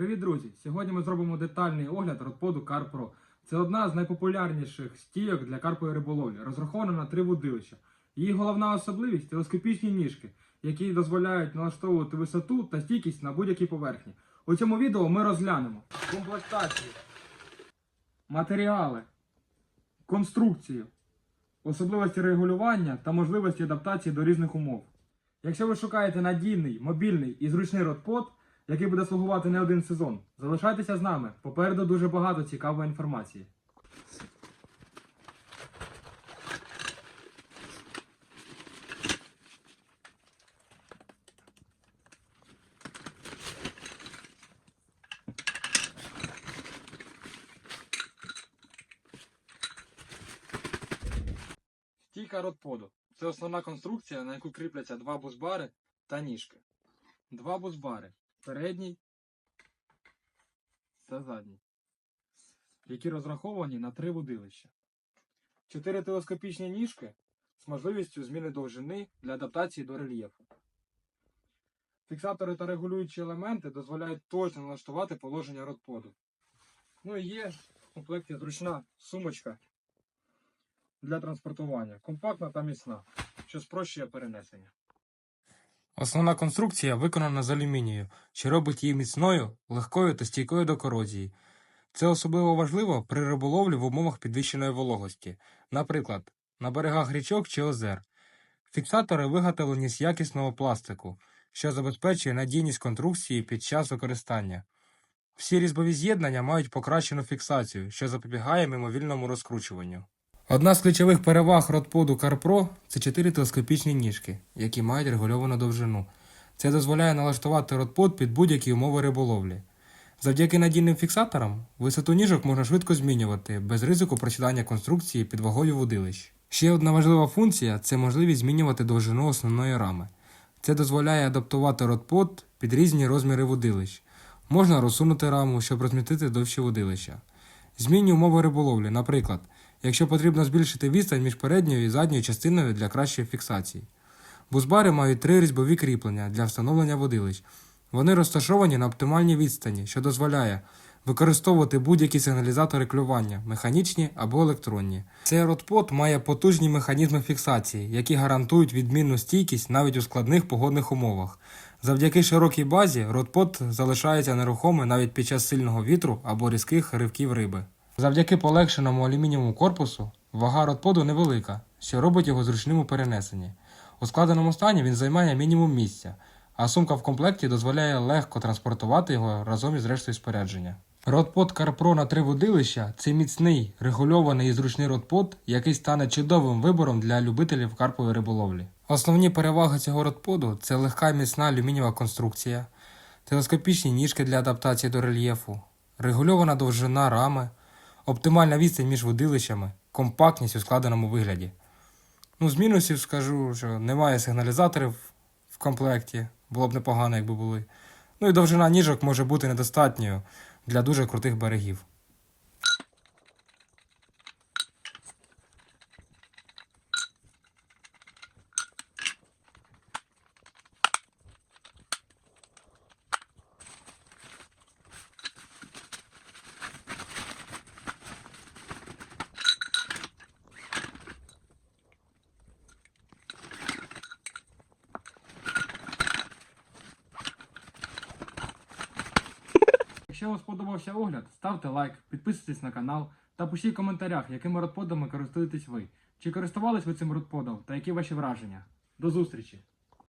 Привіт, друзі! Сьогодні ми зробимо детальний огляд родподу CarPro. Це одна з найпопулярніших стійок для карпової риболовлі, розрахована на три вудилища. Її головна особливість телескопічні ніжки, які дозволяють налаштовувати висоту та стійкість на будь-якій поверхні. У цьому відео ми розглянемо комплектацію, матеріали, конструкцію, особливості регулювання та можливості адаптації до різних умов. Якщо ви шукаєте надійний, мобільний і зручний родпод, який буде слугувати не один сезон, залишайтеся з нами. Попереду дуже багато цікавої інформації. Стійка родподу. Це основна конструкція, на яку кріпляться два бузбари та ніжки. Два бузбари. Передній та задній. Які розраховані на три вудилища. Чотири телескопічні ніжки з можливістю зміни довжини для адаптації до рельєфу. Фіксатори та регулюючі елементи дозволяють точно налаштувати положення родподу. Ну і є в комплекті зручна сумочка для транспортування, компактна та міцна, що спрощує перенесення. Основна конструкція виконана з алюмінію, що робить її міцною, легкою та стійкою до корозії. Це особливо важливо при риболовлі в умовах підвищеної вологості, наприклад, на берегах річок чи озер. Фіксатори виготовлені з якісного пластику, що забезпечує надійність конструкції під час використання. Всі різьбові з'єднання мають покращену фіксацію, що запобігає мимовільному розкручуванню. Одна з ключових переваг родподу CarPro – це чотири телескопічні ніжки, які мають регульовану довжину. Це дозволяє налаштувати родпод під будь-які умови риболовлі. Завдяки надійним фіксаторам висоту ніжок можна швидко змінювати без ризику просідання конструкції під вагою вудилищ. Ще одна важлива функція це можливість змінювати довжину основної рами. Це дозволяє адаптувати родпод під різні розміри вудилищ. Можна розсунути раму, щоб розмістити довші вудилища. Змінні умови риболовлі, наприклад, якщо потрібно збільшити відстань між передньою і задньою частиною для кращої фіксації. Бузбари мають три різьбові кріплення для встановлення водилищ. Вони розташовані на оптимальній відстані, що дозволяє використовувати будь-які сигналізатори клювання, механічні або електронні. Цей родпод має потужні механізми фіксації, які гарантують відмінну стійкість навіть у складних погодних умовах. Завдяки широкій базі родпод залишається нерухомий навіть під час сильного вітру або різких ривків риби. Завдяки полегшеному алюмінієвому корпусу вага родподу невелика, що робить його зручним у перенесенні. У складеному стані він займає мінімум місця, а сумка в комплекті дозволяє легко транспортувати його разом із рештою спорядження. Родпод CarPro на три водилища це міцний, регульований і зручний родпод, який стане чудовим вибором для любителів карпової риболовлі. Основні переваги цього родподу це легка і міцна алюмінієва конструкція, телескопічні ніжки для адаптації до рельєфу, регульована довжина рами, оптимальна відстань між водилищами, компактність у складеному вигляді. Ну, з мінусів скажу, що немає сигналізаторів в комплекті, було б непогано, якби були. Ну і довжина ніжок може бути недостатньою для дуже крутих берегів. Якщо вам сподобався огляд, ставте лайк, підписуйтесь на канал та пишіть в коментарях, якими родподами користуєтесь ви. Чи користувались ви цим родподом та які ваші враження. До зустрічі!